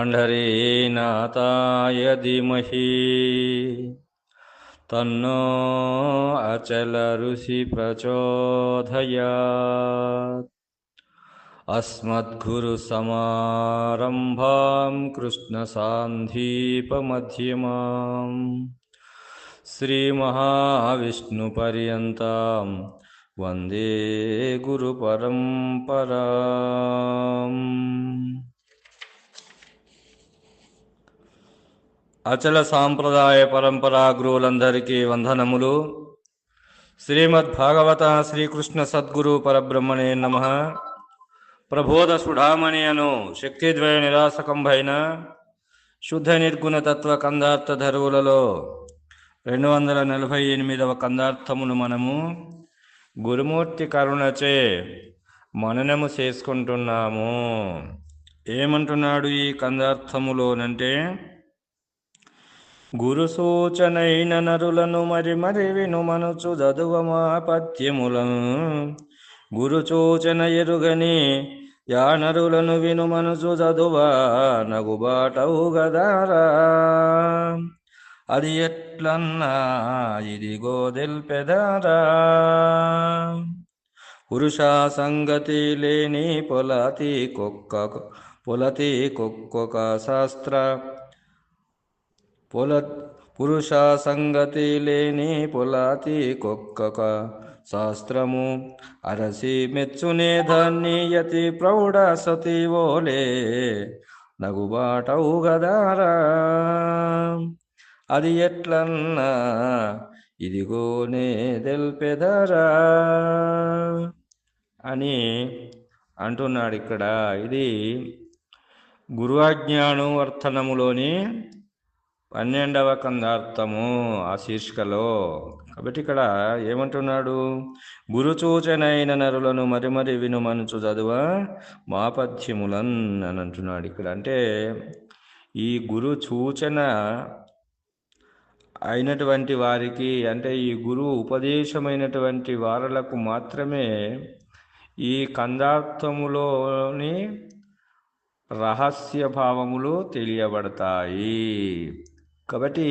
पण्ढरीनाथाय धीमहि तन्नो अचलऋषि प्रचोदयात् अस्मद्गुरुसमारम्भां कृष्णसान्धीपमध्यमाम्। श्रीमहाविष्णुपर्यन्तां वंदे गुरुपरम्पराम्। అచల సాంప్రదాయ పరంపరా గురువులందరికీ వందనములు. శ్రీమద్ భాగవత శ్రీకృష్ణ సద్గురు పరబ్రహ్మణే నమ. ప్రబోధ సుఢామణి అను శక్తిద్వయ నిరాశకంభైన శుద్ధ నిర్గుణ తత్వ కందార్థ ధరువులలో రెండు వందల నలభై ఎనిమిదవ కందార్థమును మనము గురుమూర్తి కరుణచే మననము చేసుకుంటున్నాము. ఏమంటున్నాడు ఈ కందార్థములోనంటే గురు సూచనైన నరులను మరి మరి వినుమనుచు చదువమా పద్యములను గురు సూచన ఎరుగని యా నరులను వినుమనుచు చదువా నగుబాటవు గదారా. అది ఎట్లన్నా ఇదిగో తెల్పెదారా పురుషా సంగతి లేని పొలతి కుక్క పొలతి కుక్కొక శాస్త్ర పొల పురుష సంగతి లేని పొలాతి కుక్కక శాస్త్రము అరసి మెచ్చునే దాన్ని యతి ప్రౌఢ సతీవోలే ఓలే నగుబాటవు గదారా. అది ఎట్లన్నా ఇదిగోనే తెల్పెదరా అని అంటున్నాడు ఇక్కడ ఇది గురువాజ్ఞానువర్తనములోని పన్నెండవ కందార్థము ఆ శీర్షికలో. కాబట్టి ఇక్కడ ఏమంటున్నాడు? గురుచూచనైన నరులను మరి మరి వినుమనుచు చదువ మాపథ్యములన్ అని అంటున్నాడు ఇక్కడ. అంటే ఈ గురు సూచన అయినటువంటి వారికి అంటే ఈ గురువు ఉపదేశమైనటువంటి వారలకు మాత్రమే ఈ కందార్థములోని రహస్య భావములు తెలియబడతాయి. కాబట్టి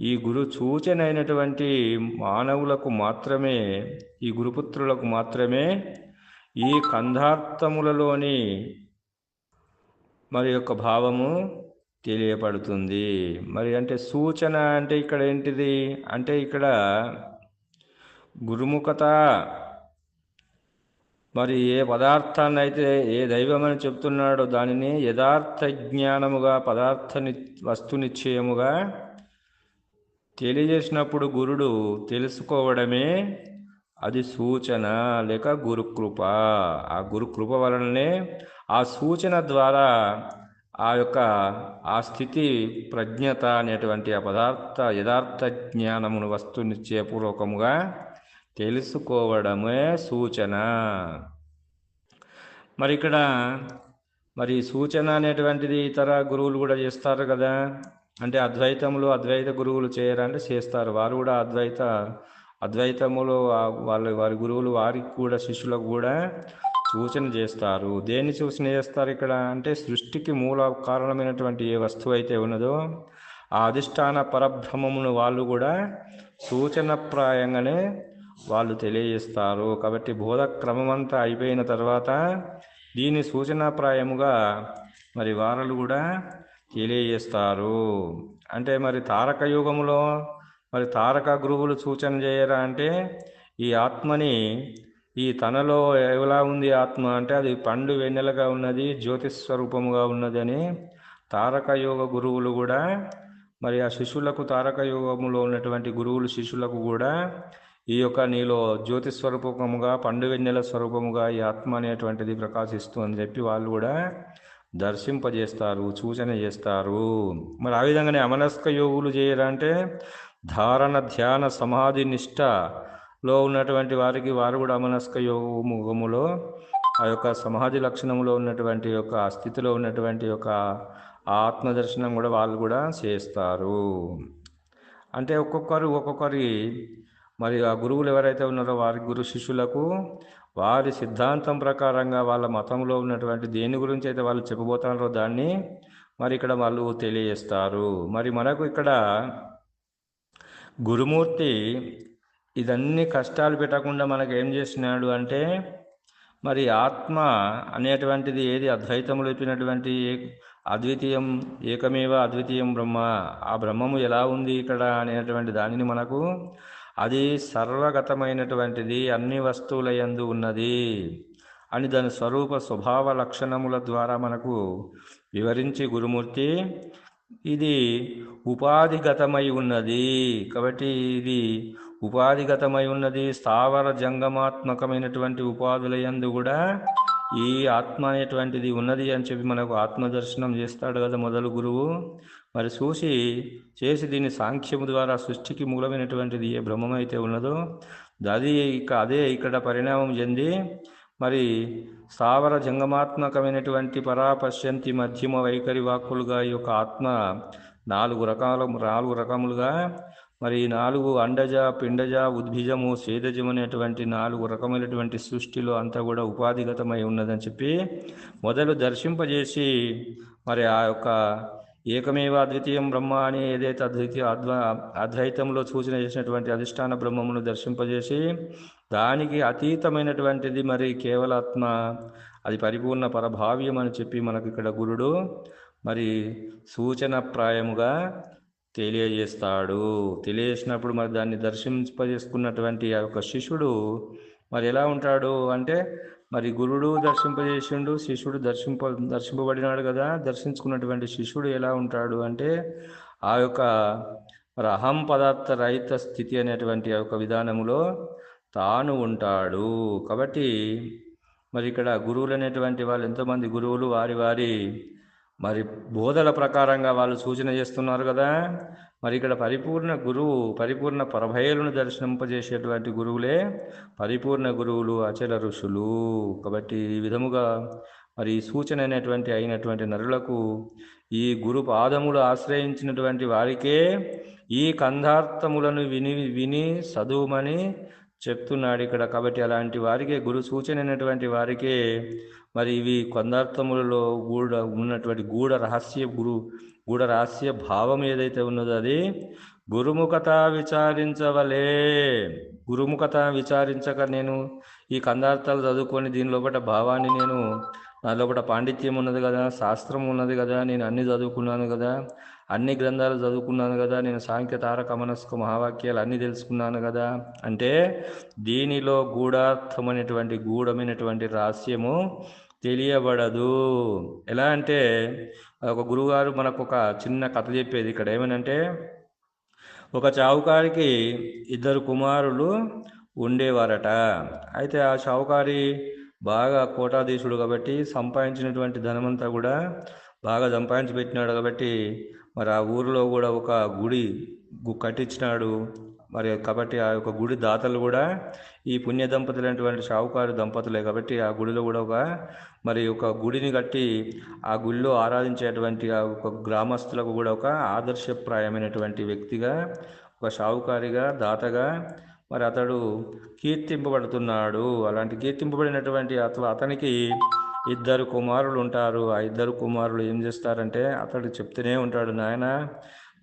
ఈ గురు సూచన అయినటువంటి మానవులకు మాత్రమే ఈ గురుపుత్రులకు మాత్రమే ఈ కంధార్థములలోని మరి యొక్క భావము తెలియపడుతుంది. మరి అంటే సూచన అంటే ఇక్కడ ఏంటిది? అంటే ఇక్కడ గురుముఖత మరి ఏ పదార్థాన్ని అయితే ఏ దైవమని చెప్తున్నాడో దానిని యథార్థ జ్ఞానముగా పదార్థ ని వస్తు నిశ్చయముగా తెలియజేసినప్పుడు గురుడు తెలుసుకోవడమే అది సూచన లేక గురుకృప ఆ గురుకృప వలననే ఆ సూచన ద్వారా ఆ యొక్క ఆ స్థితి ప్రజ్ఞత అనేటువంటి ఆ పదార్థ యథార్థ జ్ఞానమును వస్తు నిశ్చయపూర్వకముగా తెలుసుకోవడమే సూచన? మరి ఇక్కడ మరి సూచన అనేటువంటిది ఇతర గురువులు కూడా చేస్తారు కదా. అంటే అద్వైతంలో అద్వైత గురువులు చేయరంటే చేస్తారు. వారు కూడా అద్వైత అద్వైతములో వాళ్ళ వారి గురువులు వారికి కూడా శిష్యులకు కూడా సూచన చేస్తారు. దేన్ని సూచన చేస్తారు ఇక్కడ? అంటే సృష్టికి మూల కారణమైనటువంటి ఏ వస్తువు అయితే ఉన్నదో ఆ అధిష్టాన పరబ్రహ్మమును వాళ్ళు కూడా సూచనప్రాయంగానే వాళ్ళు తెలియజేస్తారు. కాబట్టి బోధ క్రమం అంతా అయిపోయిన తర్వాత దీని సూచనాప్రాయముగా మరి వారలు కూడా తెలియజేస్తారు. అంటే మరి తారక యుగములో మరి తారక గురువులు సూచన చేయరా అంటే ఈ ఆత్మని ఈ తనలో ఎలా ఉంది ఆత్మ అంటే అది పండు వెన్నెలగా ఉన్నది జ్యోతిస్వరూపముగా ఉన్నది అని తారక యోగ గురువులు కూడా మరి ఆ శిష్యులకు తారక యోగములో ఉన్నటువంటి గురువులు శిష్యులకు కూడా ఈ యొక్క నీలో జ్యోతి స్వరూపముగా పండు వెన్నెల స్వరూపముగా ఈ ఆత్మ అనేటువంటిది ప్రకాశిస్తూ అని చెప్పి వాళ్ళు కూడా దర్శింపజేస్తారు సూచన చేస్తారు. మరి ఆ విధంగానే అమనస్క యోగులు చేయాలంటే ధారణ ధ్యాన సమాధి నిష్టలో ఉన్నటువంటి వారికి వారు కూడా అమనస్క యోగములో ఆ యొక్క సమాధి లక్షణంలో ఉన్నటువంటి యొక్క స్థితిలో ఉన్నటువంటి యొక్క ఆత్మదర్శనం కూడా వాళ్ళు కూడా చేస్తారు. అంటే ఒక్కొక్కరు ఒక్కొక్కరి మరి ఆ గురువులు ఎవరైతే ఉన్నారో వారి గురు శిష్యులకు వారి సిద్ధాంతం ప్రకారంగా వాళ్ళ మతంలో ఉన్నటువంటి దేని గురించి అయితే వాళ్ళు చెప్పబోతున్నారో దాన్ని మరి ఇక్కడ వాళ్ళు తెలియజేస్తారు. మరి మనకు ఇక్కడ గురుమూర్తి ఇదన్నీ కష్టాలు పెట్టకుండా మనకు ఏం చేస్తున్నాడు అంటే మరి ఆత్మ అనేటువంటిది ఏది అద్వైతములు చెప్పినటువంటి ఏ- అద్వితీయం ఏకమేవ అద్వితీయం బ్రహ్మ ఆ బ్రహ్మము ఎలా ఉంది ఇక్కడ అనేటువంటి దానిని మనకు అది సర్వగతమైనటువంటిది అన్ని వస్తువుల యందు ఉన్నది అని దాని స్వరూప స్వభావ లక్షణముల ద్వారా మనకు వివరించి గురుమూర్తి ఇది ఉపాధిగతమై ఉన్నది. కాబట్టి ఇది ఉపాధిగతమై ఉన్నది స్థావర జంగమాత్మకమైనటువంటి ఉపాధుల యందు కూడా ఈ ఆత్మ అనేటువంటిది ఉన్నది అని చెప్పి మనకు ఆత్మదర్శనం చేస్తాడు కదా మొదలు గురువు. మరి చూసి చేసి దీని సాంఖ్యము ద్వారా సృష్టికి మూలమైనటువంటిది ఏ బ్రహ్మం అయితే ఉన్నదో అది ఇక అదే ఇక్కడ పరిణామం చెంది మరి స్థావర జంగమాత్మకమైనటువంటి పరాపశ్యంతి మధ్యమ వైఖరి వాక్కులుగా ఈ యొక్క ఆత్మ నాలుగు రకాల నాలుగు రకములుగా మరి ఈ నాలుగు అండజ పిండజ ఉద్భిజము స్వేదజం అనేటువంటి నాలుగు రకమైనటువంటి సృష్టిలో అంతా కూడా ఉపాధిగతమై ఉన్నదని చెప్పి మొదలు దర్శింపజేసి మరి ఆ యొక్క ఏకమేవ అద్వితీయం బ్రహ్మ అని ఏదైతే అద్వితీయ అద్వ అద్వైతంలో సూచన చేసినటువంటి అధిష్టాన బ్రహ్మమును దర్శింపజేసి దానికి అతీతమైనటువంటిది మరి కేవలాత్మ అది పరిపూర్ణ పరభావ్యం అని చెప్పి మనకు ఇక్కడ గురుడు మరి సూచన ప్రాయముగా తెలియజేస్తాడు. తెలియజేసినప్పుడు మరి దాన్ని దర్శింపజేసుకున్నటువంటి ఆ యొక్క శిష్యుడు మరి ఎలా ఉంటాడు అంటే మరి గురుడు దర్శింపజేసిండు శిష్యుడు దర్శింప దర్శింపబడినాడు కదా దర్శించుకున్నటువంటి శిష్యుడు ఎలా ఉంటాడు అంటే ఆ యొక్క మరి అహం పదార్థ రహిత స్థితి అనేటువంటి ఆ యొక్క విధానములో తాను ఉంటాడు. కాబట్టి మరి ఇక్కడ గురువులు అనేటువంటి వాళ్ళు ఎంతోమంది గురువులు వారి వారి మరి బోధల ప్రకారంగా వాళ్ళు సూచన చేస్తున్నారు కదా. మరి ఇక్కడ పరిపూర్ణ గురువు పరిపూర్ణ పరభయలను దర్శింపజేసేటువంటి గురువులే పరిపూర్ణ గురువులు అచల ఋషులు. కాబట్టి ఈ విధముగా మరి సూచన అనేటువంటి అయినటువంటి నరులకు ఈ గురు పాదములు ఆశ్రయించినటువంటి వారికే ఈ కంధార్థములను విని విని చదువుమని చెప్తున్నాడు ఇక్కడ. కాబట్టి అలాంటి వారికే గురు సూచన అయినటువంటి వారికే మరి ఇవి కొందార్థములలో గూఢ ఉన్నటువంటి గూఢ రహస్య గురు గూఢ రహస్య భావం ఏదైతే ఉన్నదో అది గురుముఖత విచారించవలే. గురుముఖత విచారించక నేను ఈ కందార్థాలు చదువుకొని దీని లోపల భావాన్ని నేను నా లోపల పాండిత్యం ఉన్నది కదా శాస్త్రం ఉన్నది కదా నేను అన్ని చదువుకున్నాను కదా అన్ని గ్రంథాలు చదువుకున్నాను కదా నేను సాంఖ్య తారక మనస్క మహావాక్యాలు అన్నీ తెలుసుకున్నాను కదా. అంటే దీనిలో గూఢార్థమైనటువంటి గూఢమైనటువంటి రహస్యము తెలియబడదు. ఎలా అంటే ఒక గురుగారు మనకు ఒక చిన్న కథ చెప్పేది ఇక్కడ. ఏమనంటే ఒక చావుకారికి ఇద్దరు కుమారులు ఉండేవారట. అయితే ఆ షావుకారి బాగా కోటాధీశుడు కాబట్టి సంపాదించినటువంటి ధనమంతా కూడా బాగా సంపాదించి పెట్టినాడు కాబట్టి మరి ఆ ఊరిలో కూడా ఒక గుడి కట్టించినాడు. మరి కాబట్టి ఆ యొక్క గుడి దాతలు కూడా ఈ పుణ్య దంపతులు అనేటువంటి షావుకారు దంపతులే కాబట్టి ఆ గుడిలో కూడా ఒక మరి ఒక గుడిని కట్టి ఆ గుడిలో ఆరాధించేటువంటి ఆ ఒక గ్రామస్తులకు కూడా ఒక ఆదర్శప్రాయమైనటువంటి వ్యక్తిగా ఒక షావుకారిగా దాతగా మరి అతడు కీర్తింపబడుతున్నాడు. అలాంటి కీర్తింపబడినటువంటి అత అతనికి ఇద్దరు కుమారులు ఉంటారు ఆ ఇద్దరు కుమారులు ఏం చేస్తారంటే అతడు చెప్తూనే ఉంటాడు నాయన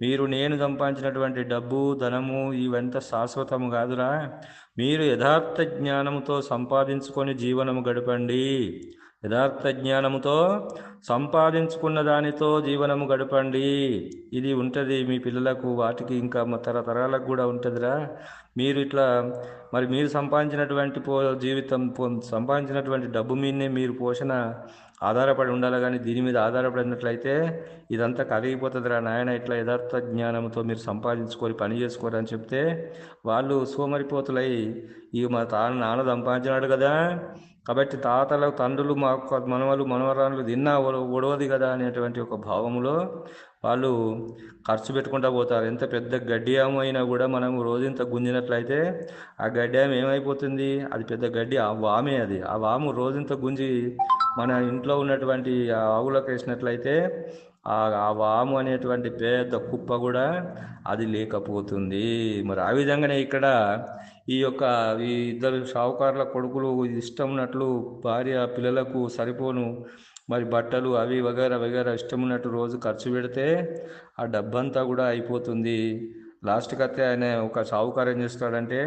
మీరు నేను సంపాదించినటువంటి డబ్బు ధనము ఇవంత శాశ్వతము కాదురా. మీరు యథార్థ జ్ఞానముతో సంపాదించుకొని జీవనము గడపండి. యథార్థ జ్ఞానముతో సంపాదించుకున్న దానితో జీవనము గడపండి. ఇది ఉంటుంది మీ పిల్లలకు వాటికి ఇంకా మా తరతరాలకు కూడా ఉంటుందిరా. మీరు ఇట్లా మరి మీరు సంపాదించినటువంటి పో జీవితం పో సంపాదించినటువంటి డబ్బు మీదనే మీరు పోషణ ఆధారపడి ఉండాలి కానీ దీని మీద ఆధారపడినట్లయితే ఇదంతా కరిగిపోతుందిరా. నాయన ఇట్లా యథార్థ జ్ఞానంతో మీరు సంపాదించుకొని పని చేసుకోరు అని చెప్తే వాళ్ళు సోమరిపోతులై ఇక మా తాను నాన్న సంపాదించినాడు కదా. కాబట్టి తాతల తండ్రులు మా మనవలు మనవరాలు తిన్నా ఒడవది కదా అనేటువంటి ఒక భావంలో వాళ్ళు ఖర్చు పెట్టుకుంటా పోతారు. ఎంత పెద్ద గడ్డియాము అయినా కూడా మనం రోజంత గుంజినట్లయితే ఆ గడ్డియాము ఏమైపోతుంది? అది పెద్ద గడ్డి ఆ వామే అది. ఆ వాము రోజంత గుంజి మన ఇంట్లో ఉన్నటువంటి ఆవులకు వేసినట్లయితే ఆ వాము అనేటువంటి పెద్ద కుప్ప కూడా అది లేకపోతుంది. మరి ఆ విధంగానే ఇక్కడ ఈ యొక్క ఈ ఇద్దరు షావుకారుల కొడుకులు ఇష్టం ఉన్నట్లు భార్య పిల్లలకు సరిపోను. మరి బట్టలు అవి వగేర వగేర ఇష్టం ఉన్నట్టు రోజు ఖర్చు పెడితే ఆ డబ్బంతా కూడా అయిపోతుంది. లాస్ట్కి అయితే ఆయన ఒక షావుకారు ఏం చేస్తాడంటే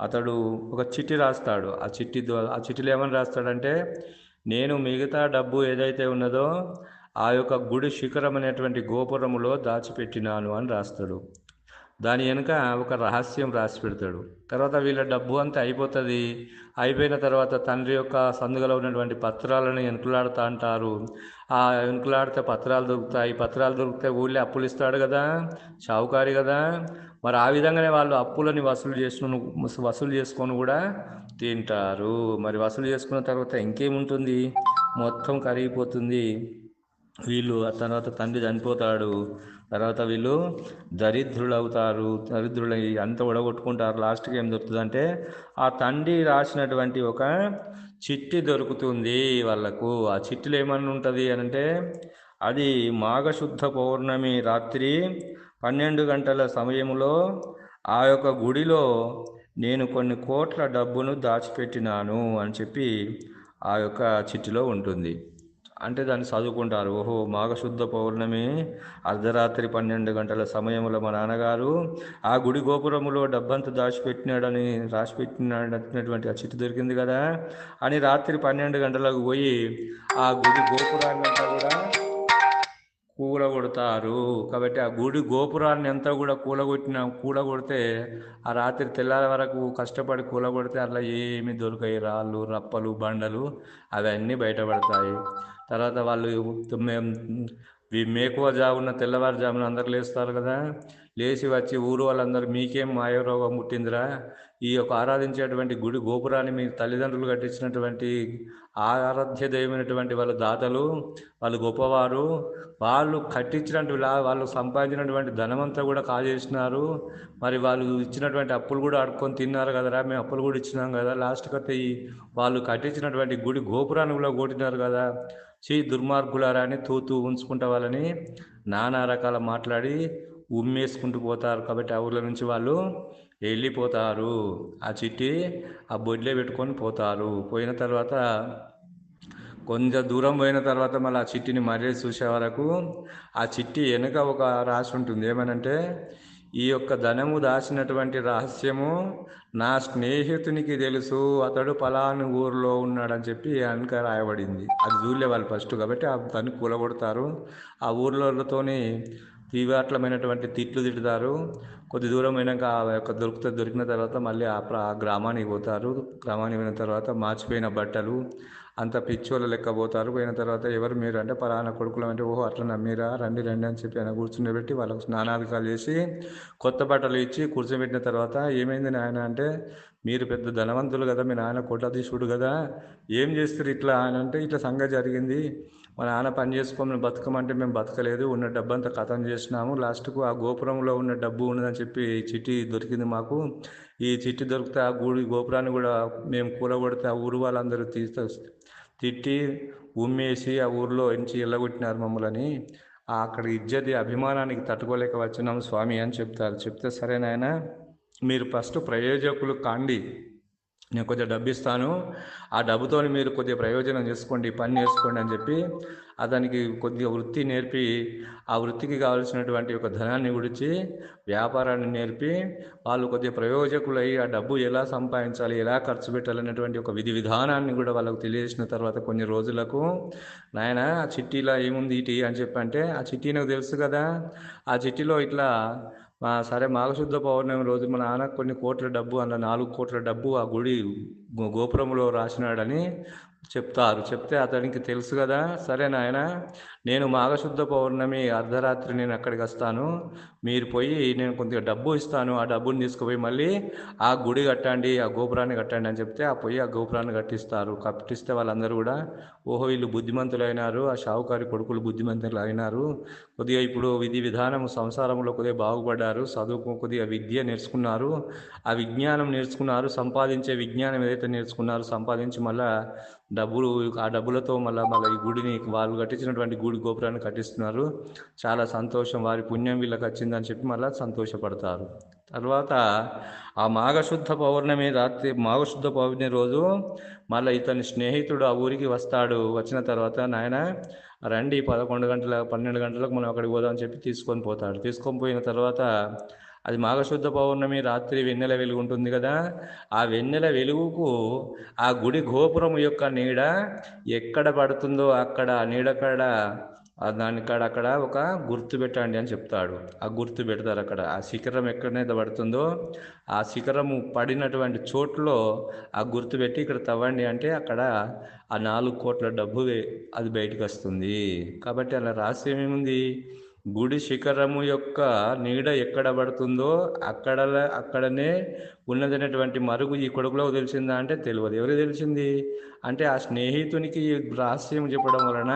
అతడు ఒక చిట్టి రాస్తాడు. ఆ చిట్టి ఆ చిట్టిలో ఏమని రాస్తాడంటే నేను మిగతా డబ్బు ఏదైతే ఉన్నదో ఆ యొక్క గుడి శిఖరం అనేటువంటి గోపురములో దాచిపెట్టినాను అని రాస్తాడు. దాని వెనుక ఒక రహస్యం రాసి పెడతాడు. తర్వాత వీళ్ళ డబ్బు అంతా అయిపోతుంది. అయిపోయిన తర్వాత తండ్రి యొక్క సందుగలో ఉన్నటువంటి పత్రాలను వెనుకలాడుతా అంటారు. ఆ వెనుకలాడితే పత్రాలు దొరుకుతాయి. పత్రాలు దొరికితే ఊళ్ళో అప్పులు ఇస్తాడు కదా. షావుకారి కదా. మరి ఆ విధంగానే వాళ్ళు అప్పులని వసూలు చేసుకుని వసూలు చేసుకొని కూడా తింటారు. మరి వసూలు చేసుకున్న తర్వాత ఇంకేముంటుంది? మొత్తం కరిగిపోతుంది. వీళ్ళు ఆ తర్వాత తండ్రి చనిపోతాడు. తర్వాత వీళ్ళు దరిద్రులు అవుతారు దరిద్రులు అయ్యి అంత ఉడగొట్టుకుంటారు లాస్ట్కి ఏం దొరుకుతుందంటే ఆ తండ్రి రాసినటువంటి ఒక చిట్టి దొరుకుతుంది వాళ్ళకు. ఆ చిట్టిలో ఏమన్నా ఉంటుంది అని అంటే అది మాఘశుద్ధ పౌర్ణమి రాత్రి పన్నెండు గంటల సమయంలో ఆ యొక్క గుడిలో నేను కొన్ని కోట్ల డబ్బును దాచిపెట్టినాను అని చెప్పి ఆ యొక్క చిట్టిలో ఉంటుంది. అంటే దాన్ని చదువుకుంటారు ఓహో మాఘశుద్ధ పౌర్ణమి అర్ధరాత్రి పన్నెండు గంటల సమయంలో మా నాన్నగారు ఆ గుడి గోపురములో డబ్బంతా దాచిపెట్టినాడని రాసిపెట్టినటువంటి ఆ చిట్టు దొరికింది కదా. అని రాత్రి పన్నెండు గంటలకు పోయి ఆ గుడి గోపురాన్ని అంతా కూడా కూలగొడతారు. కాబట్టి ఆ గుడి గోపురాన్ని అంతా కూడా కూలగొట్టిన కూలగొడితే ఆ రాత్రి తెల్లారి వరకు కష్టపడి కూలగొడితే అట్లా ఏమి దొరికాయి రాళ్ళు రప్పలు బండలు అవన్నీ బయటపడతాయి. తర్వాత వాళ్ళు మేము మేకువ జామున తెల్లవారుజామున అందరు లేస్తారు కదా. లేచి వచ్చి ఊరు వాళ్ళందరూ మీకేం మాయరోగం పుట్టిందిరా. ఈ యొక్క ఆరాధించేటువంటి గుడి గోపురాన్ని మీ తల్లిదండ్రులు కట్టించినటువంటి ఆరాధ్య దైవమైనటువంటి వాళ్ళ దాతలు వాళ్ళు గొప్పవారు. వాళ్ళు కట్టించినటువంటి లా- వాళ్ళు సంపాదించినటువంటి ధనమంతా కూడా కాజేసినారు. మరి వాళ్ళు ఇచ్చినటువంటి అప్పులు కూడా ఆడుకొని తిన్నారు కదరా. మేము అప్పులు కూడా ఇచ్చినాం కదా. లాస్ట్కి అయితే ఈ వాళ్ళు కట్టించినటువంటి గుడి గోపురాన్ని కూడా కొట్టినారు కదా. చీ దుర్మార్గులారా అని తూతూ ఉంచుకుంటా వాళ్ళని నానా రకాల మాట్లాడి ఉమ్మేసుకుంటూ పోతారు. కాబట్టి ఆ ఊర్ల నుంచి వాళ్ళు వెళ్ళిపోతారు. ఆ చిట్టి ఆ బొడ్లే పెట్టుకొని పోతారు. పోయిన తర్వాత కొంచెం దూరం పోయిన తర్వాత మళ్ళీ ఆ చిట్టిని మరీ చూసే వరకు ఆ చిట్టి వెనుక ఒక రాసి ఉంటుంది. ఏమనంటే ఈ యొక్క ధనము దాచినటువంటి రహస్యము నా స్నేహితునికి తెలుసు. అతడు పలాని ఊరిలో ఉన్నాడని చెప్పి వెనక రాయబడింది. అది చూడలే వాళ్ళు ఫస్ట్ కాబట్టి ఆ దాన్ని కూలగొడతారు. ఆ ఊర్లతోని తీవ్రమైనటువంటి తిట్లు తిడతారు. కొద్ది దూరం అయినాక ఆ యొక్క దొరికితే దొరికిన తర్వాత మళ్ళీ ఆ ఆ గ్రామానికి పోతారు. గ్రామానికి పోయిన తర్వాత మార్చిపోయిన బట్టలు అంత పిచ్చోళ్ళ లెక్క పోతారు. పోయిన తర్వాత ఎవరు మీరు అంటే పలానా కొడుకులు అంటే ఓహో అట్లా నమ్మిరా రండి రండి అని చెప్పి ఆయన కూర్చుండబెట్టి వాళ్ళకు స్నానాధికాలు చేసి కొత్త బట్టలు ఇచ్చి కూర్చోబెట్టిన తర్వాత ఏమైంది నాయన అంటే మీరు పెద్ద ధనవంతులు కదా మీ నాన్న కోటాధీశుడు కదా ఏం చేస్తారు ఇట్లా అని అంటే ఇట్లా సంగతి జరిగింది. మా నాన్న పని చేసుకోమని బతకమంటే మేము బతకలేదు ఉన్న డబ్బంతా ఖతం చేసినాము. లాస్ట్కు ఆ గోపురంలో ఉన్న డబ్బు ఉన్నదని చెప్పి చిట్టి దొరికింది మాకు. ఈ చిట్టి దొరికితే ఆ గుడి గోపురాన్ని కూడా మేము కూలగొడితే ఆ ఊరు వాళ్ళందరూ తీస్తా తిట్టి ఉమ్మేసి ఆ ఊర్లో ఎంచి ఎల్లగొట్టినారు మమ్మల్ని. అక్కడ ఇజ్జతి అభిమానానికి తట్టుకోలేక వచ్చినాం స్వామి అని చెప్తారు. చెప్తే సరే నాయన మీరు ఫస్ట్ ప్రయోజకులు కాండి. నేను కొద్దిగా డబ్బు ఇస్తాను ఆ డబ్బుతో మీరు కొద్దిగా ప్రయోజనం చేసుకోండి పని చేసుకోండి అని చెప్పి అతనికి కొద్దిగా వృత్తి నేర్పి ఆ వృత్తికి కావాల్సినటువంటి ఒక ధనాన్ని గురించి వ్యాపారాన్ని నేర్పి వాళ్ళు కొద్దిగా ప్రయోజకులై ఆ డబ్బు ఎలా సంపాదించాలి ఎలా ఖర్చు పెట్టాలనేటువంటి ఒక విధి విధానాన్ని కూడా వాళ్ళకు తెలియజేసిన తర్వాత కొన్ని రోజులకు నాయన ఆ చిట్టీలో ఏముంది ఇటీ? అని చెప్పి అంటే ఆ చిట్టి నాకు తెలుసు కదా. ఆ చిట్టిలో ఇట్లా సరే మాఘశుద్ధ పౌర్ణమి రోజు మా నాన్న కొన్ని కోట్ల డబ్బు అన్న నాలుగు కోట్ల డబ్బు ఆ గుడి గో- గోపురంలో రాసినాడని చెప్తారు. చెప్తే అతనికి తెలుసు కదా. సరే నాయన నేను మాఘశుద్ధ పౌర్ణమి అర్ధరాత్రి నేను అక్కడికి వస్తాను. మీరు పోయి నేను కొద్దిగా డబ్బు ఇస్తాను. ఆ డబ్బుని తీసుకుపోయి మళ్ళీ ఆ గుడి కట్టండి ఆ గోపురాన్ని కట్టండి అని చెప్తే ఆ పోయి ఆ గోపురాన్ని కట్టిస్తారు. కట్టిస్తే వాళ్ళందరూ కూడా ఓహో వీళ్ళు బుద్ధిమంతులు అయినారు ఆ షావుకారి కొడుకులు బుద్ధిమంతులు అయినారు కొద్దిగా ఇప్పుడు విధి విధానం సంసారంలో కొద్దిగా బాగుపడ్డారు. చదువుకు కొద్దిగా విద్య నేర్చుకున్నారు. ఆ విజ్ఞానం నేర్చుకున్నారు. సంపాదించే విజ్ఞానం ఏదైతే నేర్చుకున్నారు సంపాదించి మళ్ళా డబ్బులు ఆ డబ్బులతో మళ్ళీ మళ్ళీ ఈ గుడిని వాళ్ళు కట్టించినటువంటి గుడి గోపురాన్ని కట్టిస్తున్నారు. చాలా సంతోషం. వారి పుణ్యం వీళ్ళకి వచ్చిందని చెప్పి మళ్ళీ సంతోషపడతారు. తర్వాత ఆ మాఘశుద్ధ పౌర్ణమి రాత్రి మాఘశుద్ధ పౌర్ణమి రోజు మళ్ళీ ఇతని స్నేహితుడు ఆ ఊరికి వస్తాడు. వచ్చిన తర్వాత నాయన రండి పదకొండు గంటల పన్నెండు గంటలకు మనం అక్కడికి పోదామని చెప్పి తీసుకొని పోతాడు. తీసుకొని పోయిన తర్వాత అది మాఘశుద్ధ పౌర్ణమి రాత్రి వెన్నెల వెలుగు ఉంటుంది కదా. ఆ వెన్నెల వెలుగుకు ఆ గుడి గోపురం యొక్క నీడ ఎక్కడ పడుతుందో అక్కడ ఆ నీడ కాడ దాని కాడ అక్కడ ఒక గుర్తు పెట్టండి అని చెప్తాడు. ఆ గుర్తు పెడతారు అక్కడ. ఆ శిఖరం ఎక్కడైతే పడుతుందో ఆ శిఖరము పడినటువంటి చోట్లో ఆ గుర్తు పెట్టి ఇక్కడ తవ్వండి అంటే అక్కడ ఆ నాలుగు కోట్ల డబ్బు అది బయటకు వస్తుంది. కాబట్టి అలా రహస్యం ఏముంది? గుడి శిఖరము యొక్క నీడ ఎక్కడ పడుతుందో అక్కడ అక్కడనే ఉన్నదనేటువంటి మరుగు ఈ కొడుకులో తెలిసిందా అంటే తెలియదు. ఎవరు తెలిసింది? అంటే ఆ స్నేహితునికి ఈ రహస్యం చెప్పడం వలన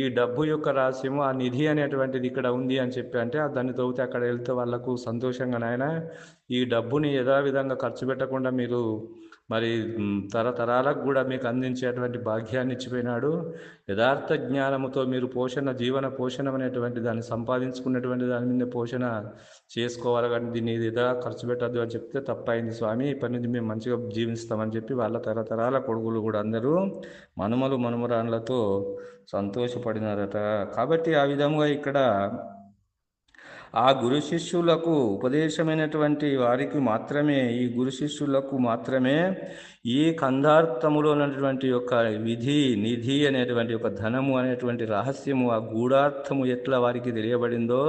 ఈ డబ్బు యొక్క రహస్యము ఆ నిధి అనేటువంటిది ఇక్కడ ఉంది అని చెప్పి అంటే దాన్ని తవ్వితే అక్కడ వెళ్తే వాళ్ళకు సంతోషంగా నాయన ఈ డబ్బుని యథావిధంగా ఖర్చు పెట్టకుండా మీరు మరి తరతరాలకు కూడా మీకు అందించేటువంటి భాగ్యాన్ని ఇచ్చిపోయినాడు. యథార్థ జ్ఞానముతో మీరు పోషణ జీవన పోషణ అనేటువంటి దాన్ని సంపాదించుకున్నటువంటి దాని మీద పోషణ చేసుకోవాలి కానీ దీన్ని ఇదా ఖర్చు పెట్టద్దు అని చెప్తే తప్ప తప్పైంది స్వామి ఇప్పటి నుంచి మేము మంచిగా జీవిస్తామని చెప్పి వాళ్ళ తరతరాల కొడుకులు కూడా అందరూ మనుమలు మనుమరాన్లతో సంతోషపడినారట. కాబట్టి ఆ విధముగా ఇక్కడ ఆ గురు శిష్యులకు ఉపదేశమైనటువంటి వారికి మాత్రమే ఈ గురు శిష్యులకు మాత్రమే ఈ కందార్థములో ఉన్నటువంటి యొక్క విధి నిధి అనేటువంటి ఒక ధనము అనేటువంటి రహస్యము ఆ గూఢార్థము ఎట్లా వారికి తెలియబడిందో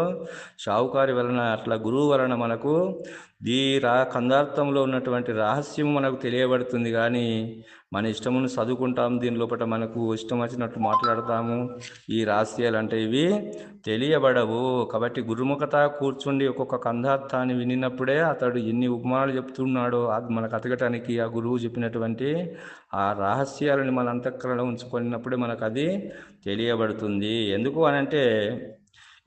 షావుకారి వలన అట్లా గురువు వలన మనకు ఈ రా కందార్థంలో ఉన్నటువంటి రహస్యము మనకు తెలియబడుతుంది. కానీ మన ఇష్టమును చదువుకుంటాం దీని లోపల మనకు ఇష్టం వచ్చినట్టు మాట్లాడతాము. ఈ రహస్యాలు అంటే ఇవి తెలియబడవు. కాబట్టి గురుముఖత కూర్చుండి ఒక్కొక్క కందార్థాన్ని వినినప్పుడే అతడు ఎన్ని ఉపమానాలు చెప్తున్నాడో అది మనకు అతకటానికి ఆ గురువు చెప్పిన ఉన్నటువంటి ఆ రహస్యాలను మన అంతఃకరణలో ఉంచుకున్నప్పుడే మనకు అది తెలియబడుతుంది. ఎందుకు అనంటే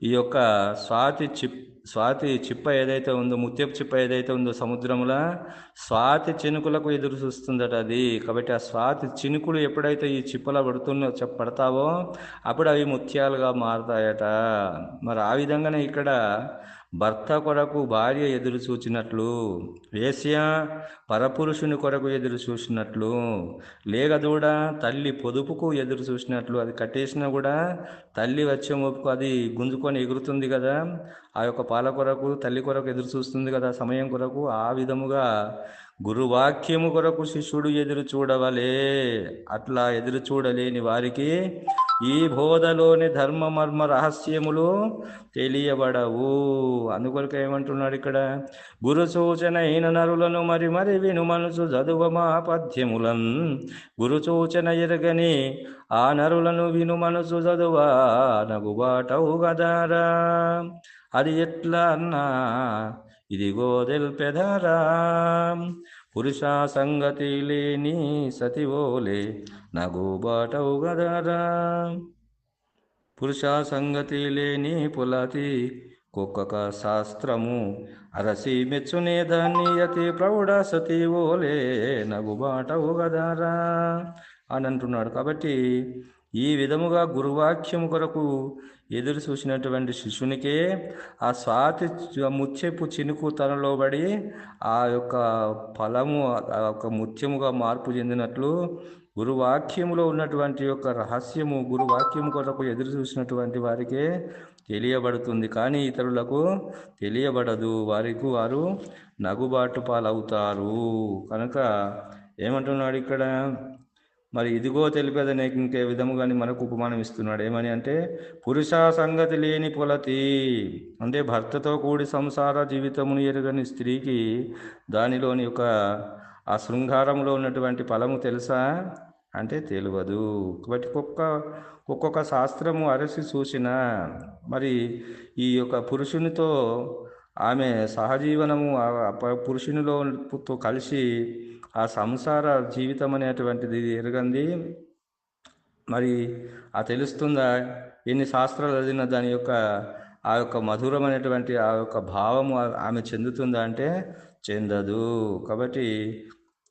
ఈ యొక్క స్వాతి చిప్ స్వాతి చిప్ప ఏదైతే ఉందో ముత్యపు చిప్ప ఏదైతే ఉందో సముద్రముల స్వాతి చినుకులకు ఎదురు చూస్తుందట అది. కాబట్టి ఆ స్వాతి చినుకులు ఎప్పుడైతే ఈ చిప్పలో పడుతున్న చెప్- పడతావో అప్పుడు అవి ముత్యాలుగా మారుతాయట. మరి ఆ విధంగానే ఇక్కడ భర్త కొరకు భార్య ఎదురు చూచినట్లు వేశ్య పరపురుషుని కొరకు ఎదురు చూసినట్లు లేగదూడ తల్లి పొదుపుకు ఎదురు చూసినట్లు అది కట్టేసినా కూడా తల్లి వచ్చే మోపుకు అది గుంజుకొని ఎగురుతుంది కదా. ఆ యొక్క పాల కొరకు తల్లి కొరకు ఎదురు చూస్తుంది కదా సమయం కొరకు. ఆ విధముగా గురువాక్యము కొరకు శిష్యుడు ఎదురు చూడవలే. అట్లా ఎదురు చూడలేని వారికి ఈ బోధలోని ధర్మ మర్మ రహస్యములు తెలియబడవు. అందుకొరకు ఏమంటున్నాడు ఇక్కడ? గురు సూచన అయిన నరులను మరి మరి విను మనసు చదువమా పద్యములన్. గురు సూచన ఎరగని ఆ నరులను విను మనసు చదువా నగుబాటవు గదారా. అది ఎట్లా అన్నా? ఇదిగో తెల్పెదరా. పురుషా సంగతి లేని సతివోలే నగోబాటవు గదరా. పురుషా సంగతి లేని పులతి కుక్కక శాస్త్రము అరసి మెచ్చునే దాన్ని అతి ప్రౌఢ సతి ఓలే నగుబాటవు గదరా. అని అంటున్నాడు కాబట్టి ఈ విధముగా గురువాక్యము కొరకు ఎదురు చూసినటువంటి శిష్యునికే ఆ స్వాతి ముత్యపు చినుకు తనలో పడి ఆ యొక్క ఫలము ఆ యొక్క ముత్యముగా మార్పు చెందినట్లు గురువాక్యములో ఉన్నటువంటి యొక్క రహస్యము గురువాక్యము కొరకు ఎదురు చూసినటువంటి వారికే తెలియబడుతుంది. కానీ ఇతరులకు తెలియబడదు. వారికి వారు నగుబాటు పాలవుతారు కనుక ఏమంటున్నాడు ఇక్కడ? మరి ఇదిగో తెలిపేదని ఇంకే విధముగాని మనకు ఉపమానం ఇస్తున్నాడు. ఏమని అంటే పురుష సంగతి లేని పొలతి అంటే భర్తతో కూడి సంసార జీవితమును ఎరుగని స్త్రీకి దానిలోని యొక్క ఆ శృంగారంలో ఉన్నటువంటి ఫలము తెలుసా? అంటే తెలియదు. కాబట్టి ఒక్కొక్క ఒక్కొక్క శాస్త్రము అరసి చూసిన మరి ఈ యొక్క పురుషునితో ఆమె సహజీవనము పురుషునిలో కలిసి ఆ సంసార జీవితం అనేటువంటిది ఎరగంది. మరి ఆ తెలుస్తుందా? ఎన్ని శాస్త్రాలు చదివిన దాని యొక్క ఆ యొక్క మధురమైనటువంటి ఆ యొక్క భావము ఆమె చెందుతుందా అంటే చెందదు. కాబట్టి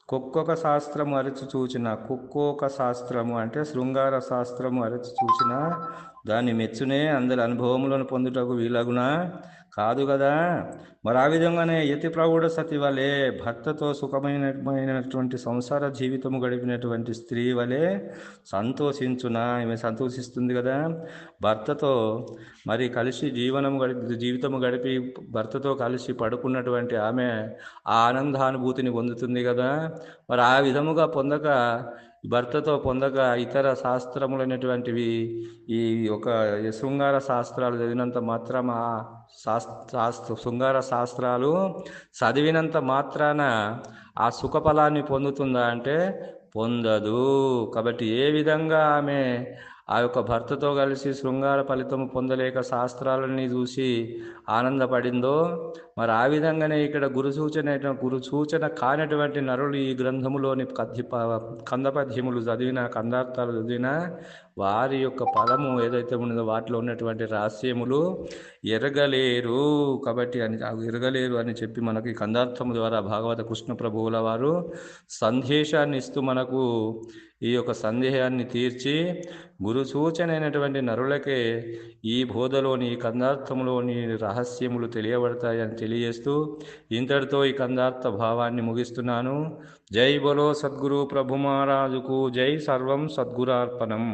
కుక్కొక శాస్త్రము అరచి చూచిన కుక్కోక శాస్త్రము అంటే శృంగార శాస్త్రము అరచి చూచిన దాన్ని మెచ్చునే అందరి అనుభవములను పొందుటకు వీలగునా? కాదు కదా. మరి ఆ విధంగానే యతి ప్రౌఢ సతి వలె భర్తతో సుఖమైనటువంటి సంసార జీవితము గడిపినటువంటి స్త్రీ వలె సంతోషించునా? ఈమె సంతోషిస్తుంది కదా. భర్తతో మరి కలిసి జీవనము గడిపి జీవితము గడిపి భర్తతో కలిసి పడుకున్నటువంటి ఆమె ఆ ఆనందానుభూతిని పొందుతుంది కదా. మరి ఆ విధముగా పొందక భర్తతో పొందక ఇతర శాస్త్రములైనటువంటివి ఈ ఒక శృంగార శాస్త్రాలు చదివినంత మాత్రం ఆ శాస్త్ర శృంగార శాస్త్రాలు చదివినంత మాత్రాన ఆ సుఖఫలాన్ని పొందుతుందా అంటే పొందదు. కాబట్టి ఏ విధంగా ఆమె ఆ యొక్క భర్తతో కలిసి శృంగార ఫలితము పొందలేక శాస్త్రాలని చూసి ఆనందపడిందో మరి ఆ విధంగానే ఇక్కడ గురు సూచన గురు సూచన కానటువంటి నరులు ఈ గ్రంథములోని కథి కందపద్యములు చదివిన కందార్థాలు చదివిన వారి యొక్క పదము ఏదైతే ఉన్నదో వాటిలో ఉన్నటువంటి రహస్యములు ఎరగలేరు కాబట్టి అని ఎరగలేరు అని చెప్పి మనకి కందార్థము ద్వారా భాగవత కృష్ణ ప్రభువుల వారు సందేశాన్ని ఇస్తూ మనకు ఈ యొక్క సందేహాన్ని తీర్చి గురు సూచనైనటువంటి నరులకే ఈ బోధలోని కందార్థములోని రహస్యములు తెలియబడతాయని తెలియజేస్తూ ఇంతటితో ఈ కందార్థ భావాన్ని ముగిస్తున్నాను. జై బలో సద్గురు ప్రభు మహారాజుకు జై సర్వం సద్గురార్పణం.